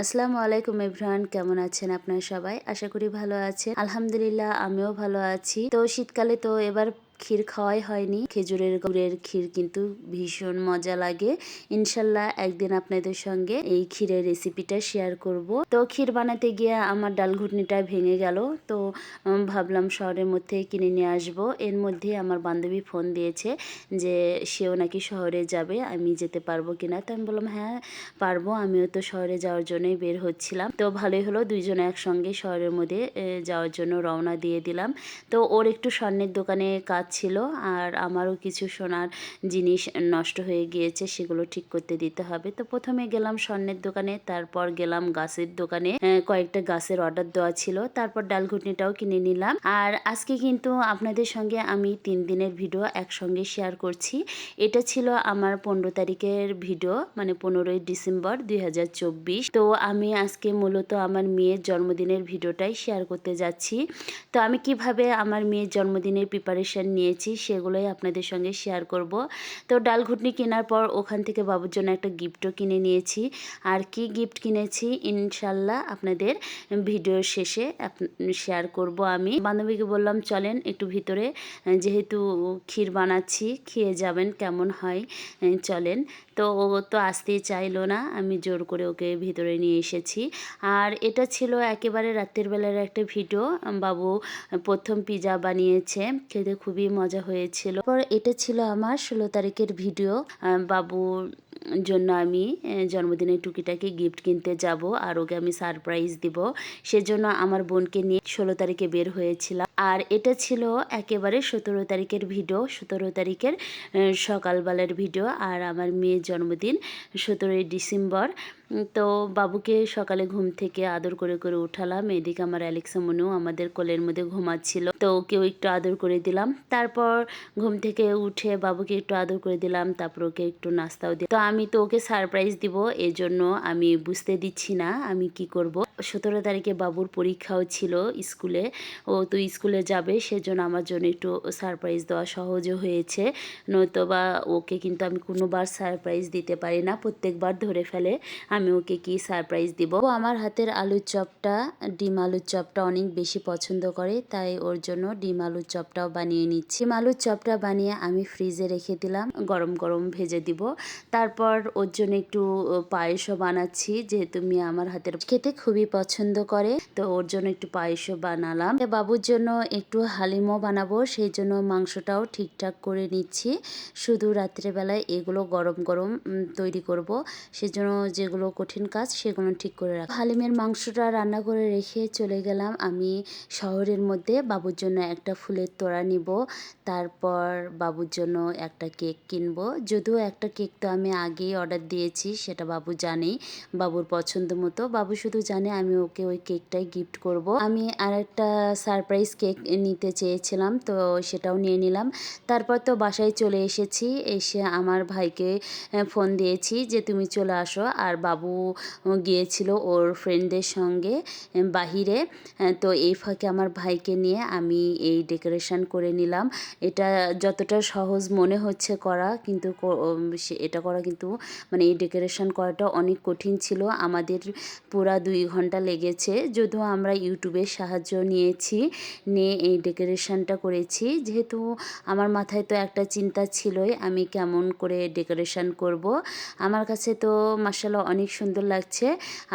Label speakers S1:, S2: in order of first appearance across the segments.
S1: আসসালামু আলাইকুম ইব্রাহান কেমন আছেন আপনারা সবাই? আশা করি ভালো আছেন। আলহামদুলিল্লাহ, আমিও ভালো আছি। তো শীতকালে তো এবার ক্ষীর খাওয়াই হয়নি। খেজুরের গুড়ের ক্ষীর কিন্তু ভীষণ মজা লাগে। ইনশাল্লাহ একদিন আপনাদের সঙ্গে এই ক্ষীরের রেসিপিটা শেয়ার করব। তো ক্ষীর বানাতে গিয়ে আমার ডাল ঘুটনিটা ভেঙে গেল। তো ভাবলাম শহরের মধ্যে কিনে নিয়ে আসব। এর মধ্যে আমার বান্ধবী ফোন দিয়েছে যে সেও নাকি শহরে যাবে, আমি যেতে পারব কিনা। তো আমি বললাম হ্যাঁ পারব। আমিও তো শহরে যাওয়ার জন্যই বের হচ্ছিলাম। তো ভালোই হলো, দুইজনে একসঙ্গে শহরের মধ্যে যাওয়ার জন্য রওনা দিয়ে দিলাম। তো ওর একটু স্বর্ণের দোকানে কাজ ছিল আর আমারও কিছু সোনার জিনিস নষ্ট হয়ে গিয়েছে, সেগুলো ঠিক করতে দিতে হবে। তো প্রথমে গেলাম স্বর্ণের দোকানে, তারপর গেলাম গাছের দোকানে। কয়েকটা গাছের অর্ডার দেওয়া ছিল, তারপর ডাল ঘুটনিটাও কিনে নিলাম। আর আজকে কিন্তু আপনাদের সঙ্গে আমি তিন দিনের ভিডিও একসঙ্গে শেয়ার করছি। এটা ছিল আমার পনেরো তারিখের ভিডিও মানে পনেরোই ডিসেম্বর দুই হাজার চব্বিশ। তো আমি আজকে মূলত আমার মেয়ের জন্মদিনের ভিডিওটাই শেয়ার করতে যাচ্ছি। তো আমি কীভাবে আমার মেয়ের জন্মদিনের প্রিপারেশন নিয়েছি, সেগুলোই আপনাদের সঙ্গে শেয়ার করব। তো ডাল ঘুটনি কেনার পর ওখান থেকে বাবুর জন্য একটা গিফটও কিনে নিয়েছি। আর কি গিফট কিনেছি ইনশাল্লাহ আপনাদের ভিডিওর শেষে শেয়ার করব আমি। বান্ধবীকে বললাম, চলেন একটু ভিতরে, যেহেতু ক্ষীর বানাচ্ছি, খেয়ে যাবেন কেমন হয়, চলেন। তো ও তো আসতেই চাইলো না, আমি জোর করে ওকে ভিতরে নিয়ে এসেছি। আর এটা ছিল একেবারে রাত্রের বেলার একটা ভিডিও, বাবু প্রথম পিজা বানিয়েছে, খেতে খুবই মজা হয়েছিল। এটা ছিল আমার ষোলো তারিখের ভিডিও বাবুর জন্য আমি জন্মদিনে টুকিটাকে গিফট কিনতে যাব আর ওকে আমি সারপ্রাইজ দিব। সেজন্য আমার বোনকে নিয়ে ষোলো তারিখে বের হয়েছিলাম। আর এটা ছিল একেবারে সতেরো তারিখের ভিডিও সতেরো তারিখের সকালবেলার ভিডিও আর আমার মেয়ের জন্মদিন সতেরোই ডিসেম্বর। তো বাবুকে সকালে ঘুম থেকে আদর করে করে উঠালাম। এদিকে আমার অ্যালেক্সা মনেও আমাদের কোলের মধ্যে ঘুমাচ্ছিল, তো ওকেও একটু আদর করে দিলাম। তারপর ঘুম থেকে উঠে বাবুকে একটু আদর করে দিলাম, তারপর ওকে একটু নাস্তাও দিই তো আমি তো ওকে সারপ্রাইজ দিব এই জন্য আমি বুঝতে দিচ্ছি না আমি কি করব। সতেরো তারিখে বাবুর পরীক্ষাও ছিল স্কুলে, ও তো স্কুলে যাবে, সেজন্য আমার জন্য একটু সারপ্রাইজ দেওয়া সহজও হয়েছে। নয়তো বা ওকে কিন্তু আমি কোনোবার সারপ্রাইজ দিতে পারি না, প্রত্যেকবার ধরে ফেলে। আমি ওকে কি সারপ্রাইজ দিব? আমার হাতের আলুর চপটা, ডিম আলুর চপটা অনেক বেশি পছন্দ করে, তাই ওর জন্য ডিম আলুর চপটাও বানিয়ে নিচ্ছি। ডিম আলুর চপটা বানিয়ে আমি ফ্রিজে রেখে দিলাম, গরম গরম ভেজে দিব। তারপর ওর জন্য একটু পায়েসও বানাচ্ছি, যেহেতু মেয়ে আমার হাতের খেতে খুবই পছন্দ করে, তো ওর জন্য একটু পায়েসও বানালাম। বাবুর জন্য একটু হালিমও বানাবো, সেই জন্য মাংসটাও ঠিকঠাক করে নিচ্ছি। শুধু রাত্রেবেলায় এগুলো গরম গরম তৈরি করব। সেজন্য যেগুলো কঠিন কাজ, সেগুলো ঠিক করে রাখ। হালিমের মাংসটা রান্না করে রেখে চলে গেলাম। আমি শহরের মধ্যে বাবুর জন্য একটা ফুলের তোড়া নিব। তারপর বাবুর জন্য একটা কেক কিনবো। যদিও একটা কেক তো আমি আগেই অর্ডার দিয়েছি, সেটা বাবু জানেই। বাবুর পছন্দ মতো। বাবু শুধু জানে আমি ওকে ওই কেকটাই গিফট করব। আমি আর একটা সারপ্রাইজ কেক নিতে চেয়েছিলাম, তো সেটাও নিয়ে নিলাম। তারপর তো বাসায় চলে এসেছি। এসে আমার ভাইকে ফোন দিয়েছি যে, তুমি চলে আসো। আর বাবু গিয়েছিল ওর ফ্রেন্ডদের সঙ্গে বাহিরে। তো এই ফাঁকে আমার ভাইকে নিয়ে আমি এই ডেকোরেশন করে নিলাম। এটা যতটা সহজ মনে হচ্ছে করা কিন্তু এটা করা কিন্তু মানে এই ডেকোরেশন করাটা অনেক কঠিন ছিল। আমাদের পুরা দুই ঘণ্টা লেগেছে। যদিও আমরা ইউটিউবের সাহায্য নিয়েছি, নিয়ে এই ডেকোরেশনটা করেছি। যেহেতু আমার মাথায় তো একটা চিন্তা ছিলই, আমি কেমন করে ডেকোরেশন করব। আমার কাছে তো মাসাল্লাহ অনেক সুন্দর লাগছে।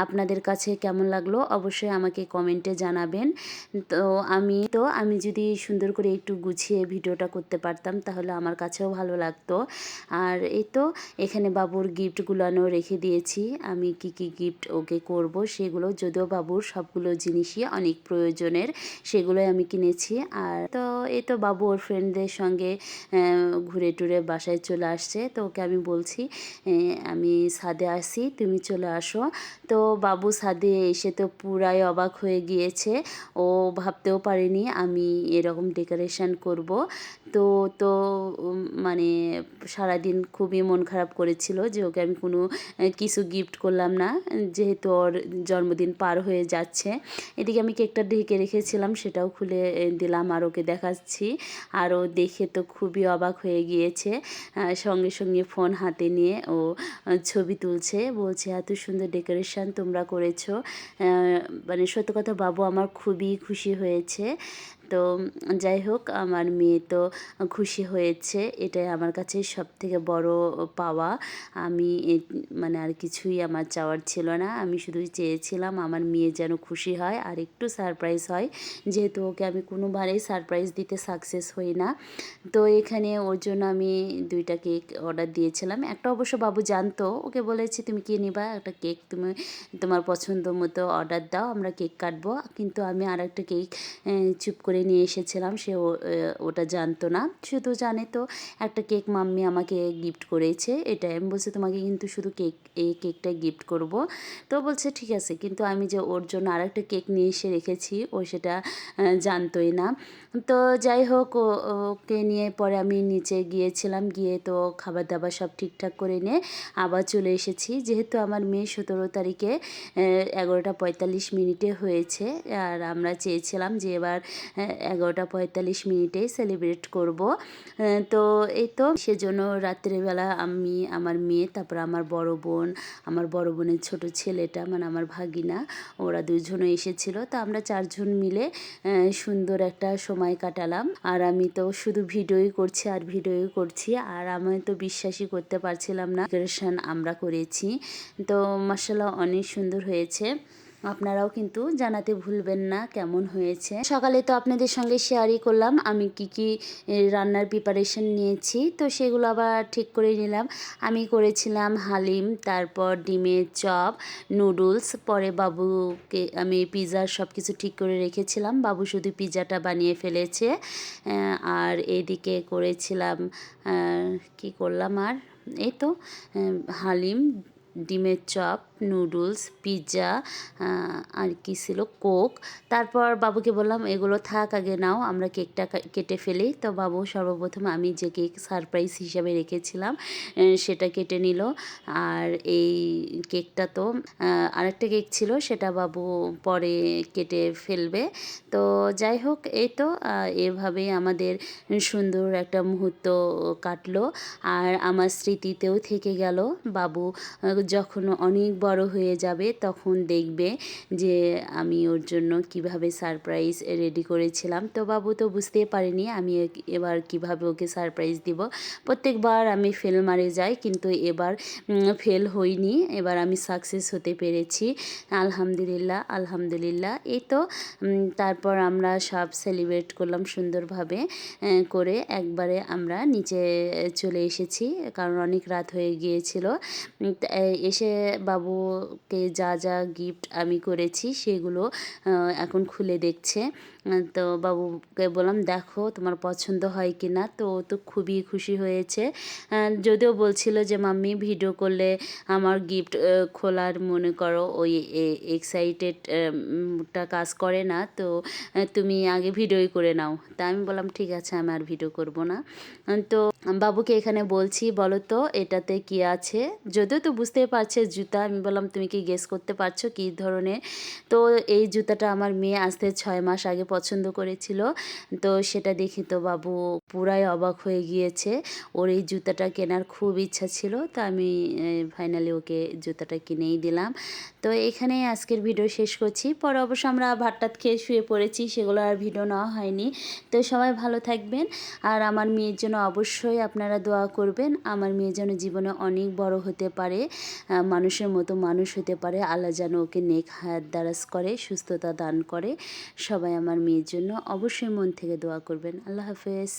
S1: আপনাদের কাছে কেমন লাগল অবশ্যই আমাকে কমেন্টে জানাবেন। তো আমি তো আমি যদি সুন্দর করে একটু গুছিয়ে ভিডিওটা করতে পারতাম তাহলে আমার কাছেও ভালো লাগতো। আর এই তো এখানে বাবুর গিফটগুলো রেখে দিয়েছি। আমি কি কি গিফট ওকে করব সেগুলো, যদিও বাবুর সবগুলো জিনিসই অনেক প্রয়োজনের সেগুলোই আমি কিনেছি। আর তো এই তো বাবু ওর ফ্রেন্ডদের সঙ্গে ঘুরে টুরে বাসায় চলে আসছে। তো ওকে আমি বলছি আমি ছাদে আসি, তুমি চলে আসো। তো বাবু ছাদে এসে তো পুরাই অবাক হয়ে গিয়েছে। ও ভাবতেও পারেনি আমি এরকম ডেকোরেশন করব। তো তো মানে সারাদিন খুবই মন খারাপ করেছিল যে ওকে আমি কোনো কিছু গিফট করলাম না। যেহেতু ওর জন্মদিন পার হয়ে যাচ্ছে। এদিকে আমি কেকটা ঢেকে রেখেছিলাম, সেটাও খুলে দিলাম আর ওকে দেখাচ্ছি। আর ও দেখে তো খুবই অবাক হয়ে গিয়েছে। সঙ্গে সঙ্গে ফোন হাতে নিয়ে ও, ছবি তুলছে। বলছে হয়েছে এত সুন্দর ডেকোরেশন তোমরা করেছ। মানে সত্য কথা বাবু আমার খুবই খুশি হয়েছে। তো যাই হোক, আমার মেয়ে তো খুশি হয়েছে। এটাই আমার কাছে সব থেকে বড় পাওয়া। আমি মানে আর কিছুই আমার চাওয়ার ছিল না। আমি শুধুই চেয়েছিলাম আমার মেয়ে যেন খুশি হয় আর একটু সারপ্রাইজ হয়। যেহেতু ওকে আমি কোনোবারেই সারপ্রাইজ দিতে সাকসেস হই না। তো এখানে ওর জন্য আমি দুইটা কেক অর্ডার দিয়েছিলাম। একটা অবশ্য বাবু জানতো। ওকে বলেছি, তুমি কি নিবা? একটা কেক তুমি, তোমার পছন্দ মতো অর্ডার দাও। আমরা কেক কাটবো। কিন্তু আমি আর একটা কেক চুপ করে নিয়ে এসেছিলাম, সে ওটা জানতো না। শুধু জানে তো, একটা কেক মাম্মি আমাকে গিফট করেছে এটা আমি বলছি, তোমাকে কিন্তু শুধু কেক, এই কেকটা গিফট করব। তো বলছে, ঠিক আছে। কিন্তু আমি যে ওর জন্য আর একটা কেক নিয়ে এসে রেখেছি, ও সেটা জানতোই না। তো যাই হোক ওকে নিয়ে পরে আমি নিচে গিয়েছিলাম, গিয়ে তো খাবার দাবার সব ঠিকঠাক করে নিয়ে আবার চলে এসেছি। যেহেতু আমার মেয়ে সতেরো তারিখে এগারোটা পঁয়তাল্লিশ মিনিটে হয়েছে, আর আমরা চেয়েছিলাম যে এবার এগারোটা পঁয়তাল্লিশ মিনিটেই সেলিব্রেট করব। তো এই তো সেজন্য রাত্রেবেলা আমি, আমার মেয়ে, তারপর আমার বড় বোন, আমার বড় বোনের ছোট ছেলেটা মানে আমার ভাগিনা, ওরা দুজনে এসেছিল। তো আমরা চারজন মিলে সুন্দর একটা সময় কাটালাম। আর আমি তো শুধু ভিডিওই করছি আর ভিডিওই করছি, আর আমি তো বিশ্বাসই করতে পারছিলাম না। ডেকোরেশন আমরা করেছি। তো মাসাল্লাহ অনেক সুন্দর হয়েছে। আপনারাও কিন্তু জানাতে ভুলবেন না কেমন হয়েছে। সকালে তো আপনাদের সঙ্গে শেয়ারই করলাম, আমি কি কি রান্নার প্রিপারেশন নিয়েছি, তো সেগুলো আবার ঠিক করে নিলাম। আমি করেছিলাম হালিম, তারপর ডিমের চপ, নুডলস, পরে বাবুকে আমি পিৎজার সব কিছু ঠিক করে রেখেছিলাম। বাবু শুধু পিৎজাটা বানিয়ে ফেলেছে আর এদিকে করেছিলাম কি করলাম আর? এই তো হালিম ডিমের চপ, নুডলস পিৎজা আর কি ছিল কোক। তারপর বাবুকে বললাম, এগুলো থাক, আগে নাও, আমরা কেকটা কেটে ফেলি। তো বাবু সর্বপ্রথম আমি যে কেক সারপ্রাইজ হিসাবে রেখেছিলাম সেটা কেটে নিল। আর এই কেকটা তো আরেকটা কেক ছিল, সেটা বাবু পরে কেটে ফেলবে। তো যাই হোক, এই তো এভাবেই আমাদের সুন্দর একটা মুহূর্ত কাটলো। আর আমার স্মৃতিতেও থেকে গেল, বাবু যখন অনেক বড় হয়ে যাবে, তখন দেখবে যে আমি ওর জন্য কীভাবে সারপ্রাইজ রেডি করেছিলাম। তো বাবু তো বুঝতেই পারিনি আমি এবার কীভাবে ওকে সারপ্রাইজ দিব। প্রত্যেকবার আমি ফেল মারে যাই, কিন্তু এবার ফেল হইনি। এবার আমি সাকসেস হতে পেরেছি। আলহামদুলিল্লাহ আলহামদুলিল্লাহ। এই তো তারপর আমরা সব সেলিব্রেট করলাম সুন্দরভাবে করে একবারে আমরা নিচে চলে এসেছি, কারণ অনেক রাত হয়ে গিয়েছিল। এসে বাবুকে যা যা গিফট আমি করেছি সেগুলো এখন খুলে দেখছে। তো বাবুকে বললাম, দেখো তোমার পছন্দ হয় কি না তো ও তো খুবই খুশি হয়েছে। যদিও বলছিল যে, মাম্মি, ভিডিও করলে আমার গিফট খোলার মনে করো ওই এক্সাইটেড টা কাজ করে না। তো তুমি আগে ভিডিওই করে নাও। তা আমি বললাম, ঠিক আছে, আমি আর ভিডিও করব না। তো বাবুকে এখানে বলছি, বলো তো, এটাতে কি আছে? যদিও তো বুঝতেই পারছে জুতা, আমি বললাম, তুমি কি গেস করতে পারছ কী ধরনের? তো এই জুতাটা আমার মেয়ে আসতে ছয় মাস আগে পছন্দ করেছিল। তো সেটা দেখি তো বাবু পুরাই অবাক হয়ে গিয়েছে। ওর এই জুতাটা কেনার খুব ইচ্ছা ছিল, তো আমি ফাইনালি ওকে জুতাটা কিনেই দিলাম। তো এখানেই আজকের ভিডিও শেষ করছি। পরে অবশ্য আমরা ভাত টাত খেয়ে শুয়ে পড়েছি, সেগুলো আর ভিডিও নেওয়া হয়নি। তো সবাই ভালো থাকবেন। আর আমার মেয়ের জন্য অবশ্যই আপনারা দোয়া করবেন। আমার মেয়ে যেন জীবনে অনেক বড় হতে পারে মানুষের মতো মানুষ হতে পারে। আল্লাহ যেন ওকে নেক হায়াত দারাজ করে, সুস্থতা দান করে। সবাই আমার মেয়ের জন্য অবশ্যই মন থেকে দোয়া করবেন। আল্লাহ হাফেজ।